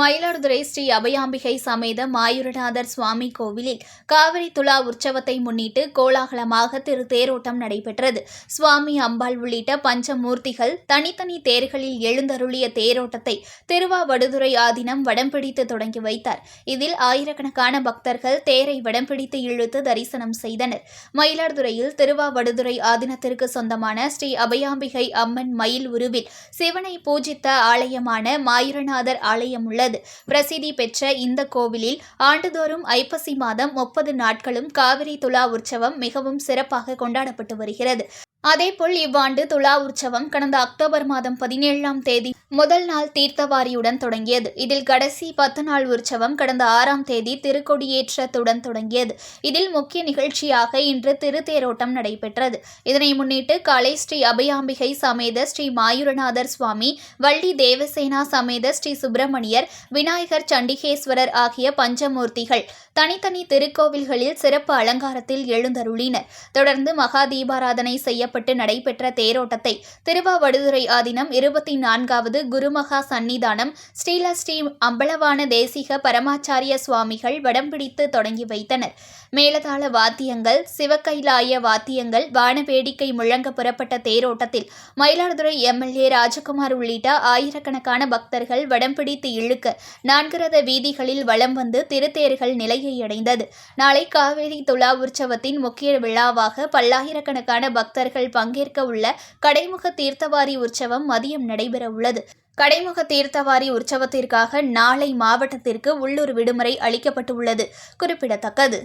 மயிலாடுதுறை ஸ்ரீ அபயாம்பிகை சமேத மாயூரநாதர் சுவாமி கோவிலில் காவிரி துலா உற்சவத்தை முன்னிட்டு கோலாகலமாக திரு தேரோட்டம் நடைபெற்றது. சுவாமி அம்பாள் உள்ளிட்ட பஞ்சமூர்த்திகள் தனித்தனி தேர்களில் எழுந்தருளிய தேரோட்டத்தை திருவாவடுதுறை ஆதீனம் வடம் பிடித்து தொடங்கி வைத்தார். இதில் ஆயிரக்கணக்கான பக்தர்கள் தேரை வடம் பிடித்து இழுத்து தரிசனம் செய்தனர். மயிலாடுதுறையில் திருவாவடுதுறை ஆதீனத்திற்கு சொந்தமான ஸ்ரீ அபயாம்பிகை அம்மன் மயில் உருவில் சிவனை பூஜித்த ஆலயமான மாயூரநாதர் ஆலயம் உள்ளது. பிரசித்தி பெற்ற இந்த கோவிலில் ஆண்டுதோறும் ஐப்பசி மாதம் முப்பது நாட்களும் காவிரி துலா உற்சவம் மிகவும் சிறப்பாக கொண்டாடப்பட்டு வருகிறது. அதேபோல் இவ்வாண்டு துலா உற்சவம் கடந்த அக்டோபர் மாதம் பதினேழாம் தேதி முதல் நாள் தீர்த்தவாரியுடன் தொடங்கியது. இதில் கடைசி பத்து நாள் உற்சவம் கடந்த ஆறாம் தேதி திருக்கொடியேற்றத்துடன் தொடங்கியது. இதில் முக்கிய நிகழ்ச்சியாக இன்று திருத்தேரோட்டம் நடைபெற்றது. இதனை முன்னிட்டு காலை ஸ்ரீ அபயாம்பிகை சமேத ஸ்ரீ மாயூரநாதர் சுவாமி வள்ளி தேவசேனா சமேத ஸ்ரீ சுப்பிரமணியர் விநாயகர் சண்டிகேஸ்வரர் ஆகிய பஞ்சமூர்த்திகள் தனித்தனி திருக்கோவில்களில் சிறப்பு அலங்காரத்தில் எழுந்தருளினர் தொடர்ந்து மகா தீபாராதனை செய்யப்பட்டு நடைபெற்ற தேரோட்டத்தை திருவாவடுதுறை ஆதீனம் இருபத்தி நான்காவது குருமகா சந்நிதானம் ஸ்ரீல ஸ்ரீ அம்பலவான தேசிக பரமாச்சாரிய சுவாமிகள் வடம் பிடித்து தொடங்கி வைத்தனர். மேலதாள வாத்தியங்கள் சிவகைலாய வாத்தியங்கள் வானவேடிக்கை முழங்க புறப்பட்ட தேரோட்டத்தில் மயிலாடுதுறை எம்எல்ஏ ராஜகுமார் உள்ளிட்ட ஆயிரக்கணக்கான பக்தர்கள் வடம் பிடித்து இழுக்க நான்கு ரத வீதிகளில் வலம் வந்து திருத்தேர்கள் நிலையை அடைந்தது. நாளை காவேரி துலா உற்சவத்தின் முக்கிய விழாவாக பல்லாயிரக்கணக்கான பக்தர்கள் பங்கேற்க உள்ள கடைமுக தீர்த்தவாரி உற்சவம் மதியம் நடைபெற உள்ளது. கடைமுக தீர்த்தவாரி உற்சவத்திற்காக நாளை மாவட்டத்திற்கு உள்ளூர் விடுமுறை அளிக்கப்பட்டுள்ளது. குறிப்பிடத்தக்கது.